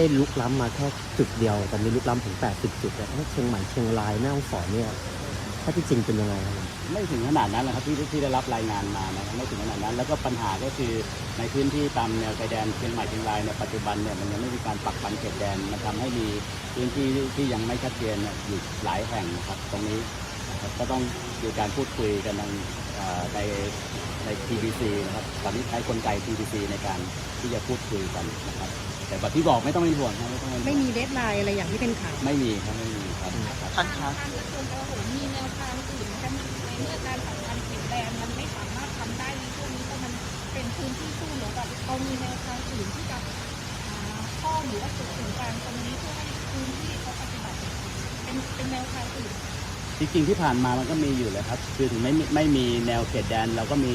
ได้ลุกล้ำมาแค่จุดเดียวแต่มีลุกล้ำถึง 80 จุดแล้วเชียงใหม่เชียงรายแม่ฮ่องสอนเนี่ยถ้าที่จริงเป็นยังไงครับไม่ถึงขนาดนั้นนะครับที่ที่ได้รับรายงานมานะครับไม่ถึงขนาดนั้น แล้วก็ปัญหาก็คือในพื้นที่ตามแนวชายแดนเชียงใหม่เชียงรายในยปัจจุบันเนี่ยมันยังไม่มีการปักปันเขตแดนมันทำให้มีพื้นที่ที่ยังไม่ชัดเจนเนี่ยอยู่หลายแห่งนะครับ ตรงนี้ก็ต้องมีการพูดคุยกันในในใน TBC นะครับตอนนี้ใช้กลไก TBC ในการที่จะพูดคุยกันนะครับ แต่แบบที่บอกไม่ต้องเป็นห่วงครับไม่ต้องเป็นห่วงไม่มีเดทไลน์อะไรอย่างที่เป็นข่าว ไม่มีครับไม่มีครับครับท่านคะทางกระทรวงกลาโหมมีแนวทางอื่นไหมคะในเมื่อการผลักดันเขตแดนมันไม่สามารถทำได้ในช่วงนี้เพราะมันเป็นพื้นที่สู้รบแบบเรามีแนวทางอื่นที่จะหาข้อหรือว่าจุดศูนย์กลางตรงนี้เพื่อให้พื้นที่เขาปฏิบัติเป็นเป็นแนวทางอื่น จริงๆที่ผ่านมามันก็มีอยู่แหละครับคือถึงไม่มีไม่มีแนวเขตแดนเราก็มี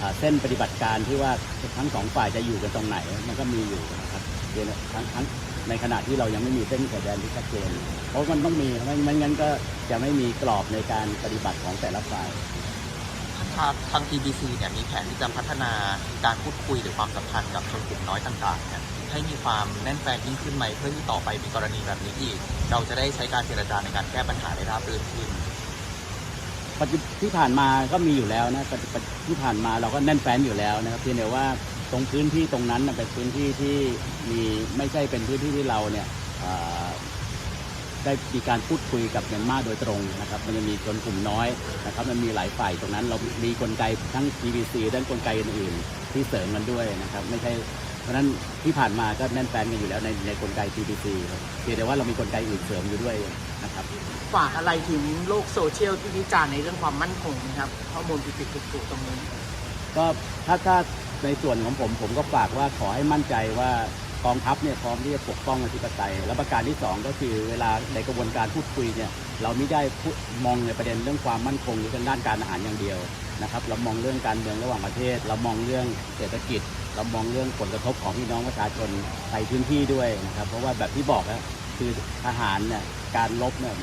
อ่าเส้นปฏิบัติการที่ว่าทั้งสองฝ่ายจะอยู่กันตรงไหน มันก็มีอยู่นะครับ เพียงแต่ทั้งทั้งในขณะที่เรายังไม่มีเส้นเขตแดนที่ชัดเจน เพราะมันต้องมีไม่ไม่งั้นก็จะไม่มีกรอบในการปฏิบัติของแต่ละฝ่ายท่านครับทาง TBC เนี่ยมีแผนที่จะพัฒนาการพูดคุยหรือความสัมพันธ์กับชนกลุ่มน้อยต่างๆเนี่ยให้มีความแน่นแฟนยิ่งขึ้นไหมเพื่อที่ต่อไปมีกรณีแบบนี้อีก เราจะได้ใช้การเจรจาในการแก้ปัญหาได้ราบรื่นขึ้นปัจจุที่ผ่านมาก็มีอยู่แล้วนะปัจจุปัจที่ผ่านมาเราก็แน่นแฟ้นอยู่แล้วนะครับเพียงแต่ว่า ตรงพื้นที่ตรงนั้นน่ะเป็นพื้นที่ที่มีไม่ใช่เป็นพื้นที่ที่เราเนี่ยอ่าได้มีการพูดคุยกับเมียนมาโดยตรงนะครับ มันจะมีชนกลุ่มน้อยนะครับ มันมีหลายฝ่ายตรงนั้น เรามีกลไกทั้ง PVC และกลไกอื่นๆที่เสริมกันด้วยนะครับ ไม่ใช่ เพราะฉะนั้นที่ผ่านมาก็แน่นแฟนกันอยู่แล้วในในกลไก PVC ครับเพียงแต่ว่าเรามีกลไกอื่นเสริมอยู่ด้วยนะครับฝากอะไรถึงโลกโซเชียลที่วิจารณ์ในเรื่องความมั่นคงนะครับข้อมูลผิดๆถูกๆตรงนี้ ก็ถ้าถ้า ในส่วนของผมผมก็ฝากว่าขอให้มั่นใจว่ากองทัพเนี่ยพร้อมที่จะปกป้องอธิปไตยและประการที่สองก็คือเวลาในกระบวนการพูดคุยเนี่ยเราไม่ได้พูดมองในประเด็นเรื่องความมั่นคงหรือทางด้านการอาหารอย่างเดียวนะครับเรามองเรื่องการเมืองระหว่างประเทศ เรามองเรื่องเศรษฐกิจ เรามองเรื่องผลกระทบของพี่น้องประชาชนในพื้นที่ด้วยนะครับเพราะว่าแบบที่บอกนะคือทหารเนี่ยการลบเนี่ย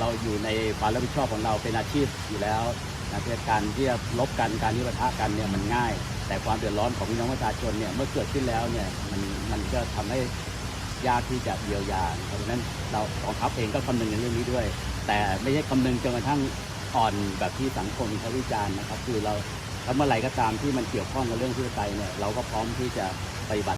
เราอยู่ในความรับผิดชอบของเราเป็นอาชีพอยู่แล้วนะการที่จะลบกันการที่ปะทะกันเนี่ยมันง่าย แต่ความเดือดร้อนของพี่น้องประชาชนเนี่ยเมื่อเกิดขึ้นแล้วเนี่ยมันมันก็ทำให้ยากที่จะเยียวยาเพราะฉะนั้นเรากองทัพเองก็คำนึงในเรื่องนี้ด้วย แต่ไม่ใช่คำนึงจนกระทั่งอ่อนแบบที่สังคมเขาวิจารณ์นะครับ คือเราถ้าเมื่อไหร่ก็ตามที่มันเกี่ยวข้องกับเรื่องที่ไตเนี่ยเราก็พร้อมที่จะปฏิบัติ